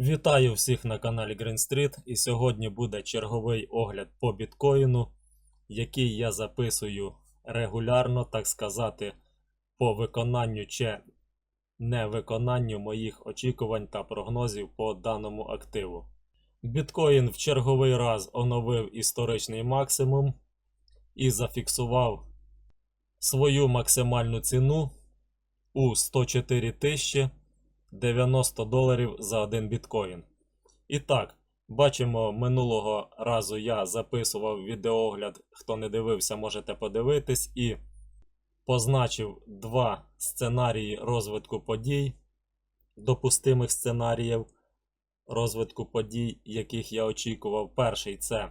Вітаю всіх на каналі Green Street і сьогодні буде черговий огляд по біткоїну, який я записую регулярно, так сказати, по виконанню чи невиконанню моїх очікувань та прогнозів по даному активу. Біткоін в черговий раз оновив історичний максимум і зафіксував свою максимальну ціну у 104 тисячі 90 доларів за один біткоін. І так, бачимо, минулого разу я записував відеоогляд. Хто не дивився, можете подивитись, і позначив два сценарії розвитку подій, допустимих сценаріїв розвитку подій, яких я очікував. Перший це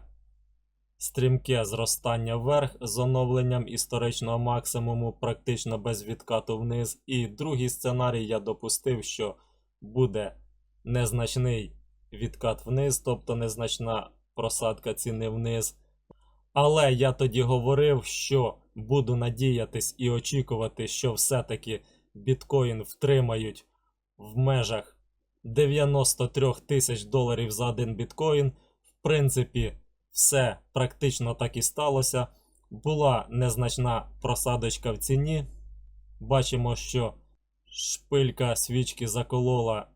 стрімке зростання вверх з оновленням історичного максимуму, практично без відкату вниз. І другий сценарій я допустив, що буде незначний відкат вниз, тобто незначна просадка ціни вниз. Але я тоді говорив, що буду надіятись і очікувати, що все-таки біткоін втримають в межах 93 тисяч доларів за один біткоін. В принципі, все практично так і сталося. Була незначна просадочка в ціні. Бачимо, що шпилька свічки заколола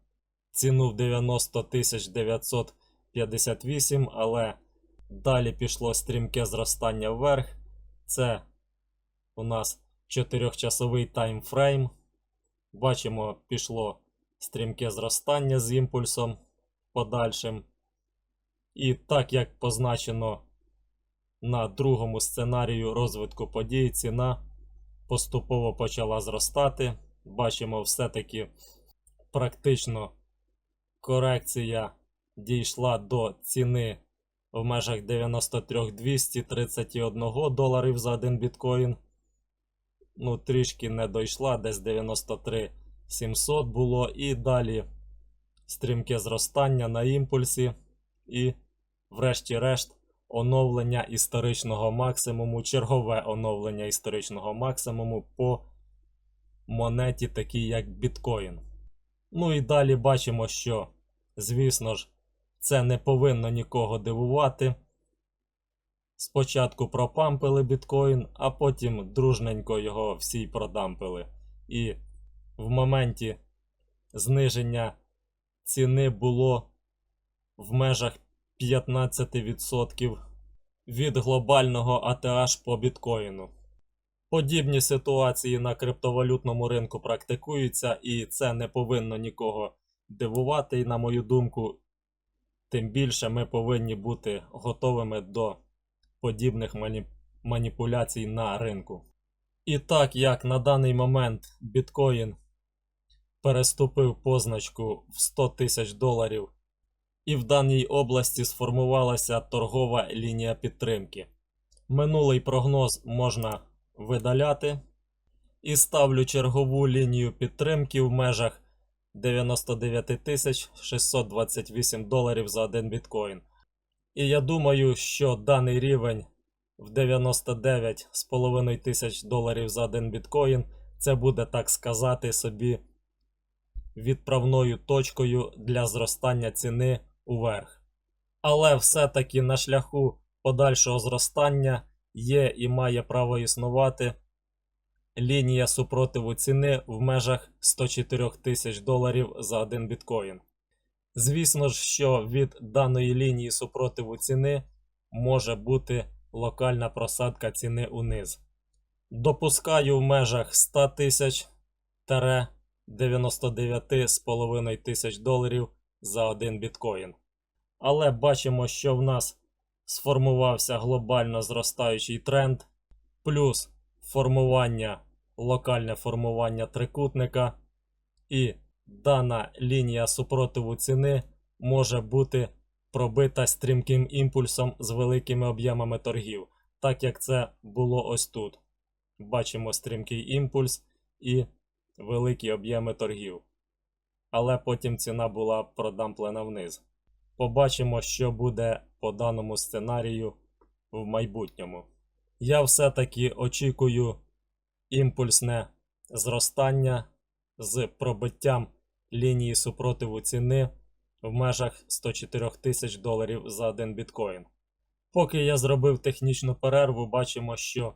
ціну в 90 958, але далі пішло стрімке зростання вверх. Це у нас 4-часовий таймфрейм. Бачимо, пішло стрімке зростання з імпульсом подальшим. І так як позначено на другому сценарію розвитку подій, ціна поступово почала зростати. Бачимо, все-таки практично корекція дійшла до ціни в межах 93 231 доларів за один біткоін. Ну, трішки не дійшла, десь 93 700 було. І далі стрімке зростання на імпульсі. І, врешті-решт, оновлення історичного максимуму, чергове оновлення історичного максимуму по монеті, такій як біткоін. Ну і далі бачимо, що, звісно ж, це не повинно нікого дивувати. Спочатку пропампили біткоін, а потім дружненько його всі продампили. І в моменті зниження ціни було в межах 15% від глобального АТH по біткоїну. Подібні ситуації на криптовалютному ринку практикуються, і це не повинно нікого дивувати. І, на мою думку, тим більше ми повинні бути готовими до подібних мані... маніпуляцій на ринку. І так як на даний момент біткоін переступив позначку в 100 тисяч доларів, і в даній області сформувалася торгова лінія підтримки. Минулий прогноз можна видаляти. І ставлю чергову лінію підтримки в межах 99 628 доларів за один біткоін. І я думаю, що даний рівень в 99,5 тисяч доларів за один біткоін це буде, так сказати, собі відправною точкою для зростання ціни уверх. Але все-таки на шляху подальшого зростання є і має право існувати лінія супротиву ціни в межах 104 тисяч доларів за один біткоін. Звісно ж, що від даної лінії супротиву ціни може бути локальна просадка ціни униз. Допускаю в межах 100 тисяч 99,5 тисяч доларів за один біткоін. Але бачимо, що в нас сформувався глобально зростаючий тренд, плюс формування, локальне формування трикутника, і дана лінія супротиву ціни може бути пробита стрімким імпульсом з великими об'ємами торгів, так як це було ось тут. Бачимо стрімкий імпульс і великі об'єми торгів. Але потім ціна була продамплена вниз. Побачимо, що буде по даному сценарію в майбутньому. Я все-таки очікую імпульсне зростання з пробиттям лінії супротиву ціни в межах 104 тисяч доларів за один біткоін. Поки я зробив технічну перерву, бачимо, що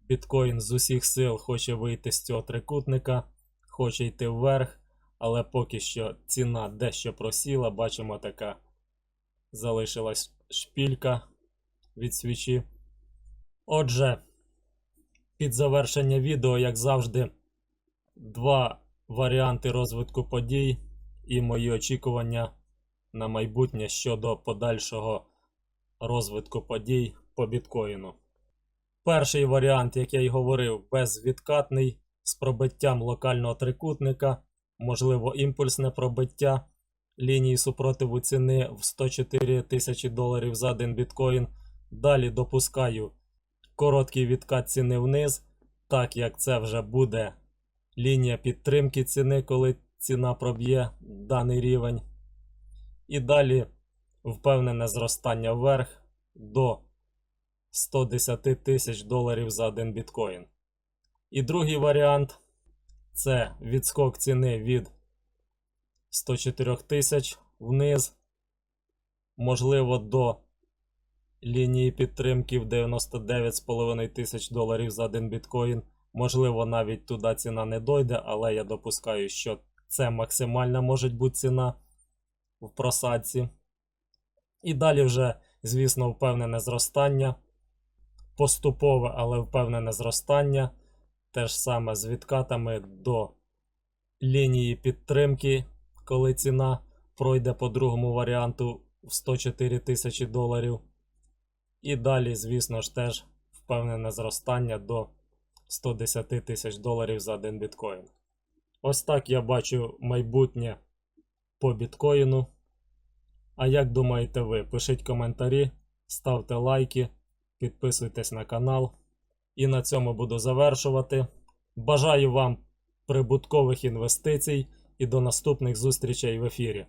біткоін з усіх сил хоче вийти з цього трикутника, хоче йти вверх, але поки що ціна дещо просіла, бачимо така залишилась шпілька від свічі. Отже, під завершення відео, як завжди, два варіанти розвитку подій і мої очікування на майбутнє щодо подальшого розвитку подій по біткоїну. Перший варіант, як я й говорив, безвідкатний з пробиттям локального трикутника, можливо, імпульсне пробиття лінії супротиву ціни в 104 тисячі доларів за один біткоін. Далі допускаю короткий відкат ціни вниз, так як це вже буде лінія підтримки ціни, коли ціна проб'є даний рівень. І далі впевнене зростання вверх до 110 тисяч доларів за один біткоін. І другий варіант це відскок ціни від 104 тисяч вниз, можливо, до лінії підтримки в 99,5 тисяч доларів за один біткоін. Можливо, навіть туди ціна не дойде, але я допускаю, що це максимальна може бути ціна в просадці. І далі вже, звісно, впевнене зростання. Поступове, але впевнене зростання. Те ж саме з відкатами до лінії підтримки, коли ціна пройде по другому варіанту в 104 тисячі доларів. І далі, звісно ж, теж впевнене зростання до 110 тисяч доларів за один біткоін. Ось так я бачу майбутнє по біткоїну. А як думаєте ви? Пишіть коментарі, ставте лайки, підписуйтесь на канал. І на цьому буду завершувати. Бажаю вам прибуткових інвестицій і до наступних зустрічей в ефірі.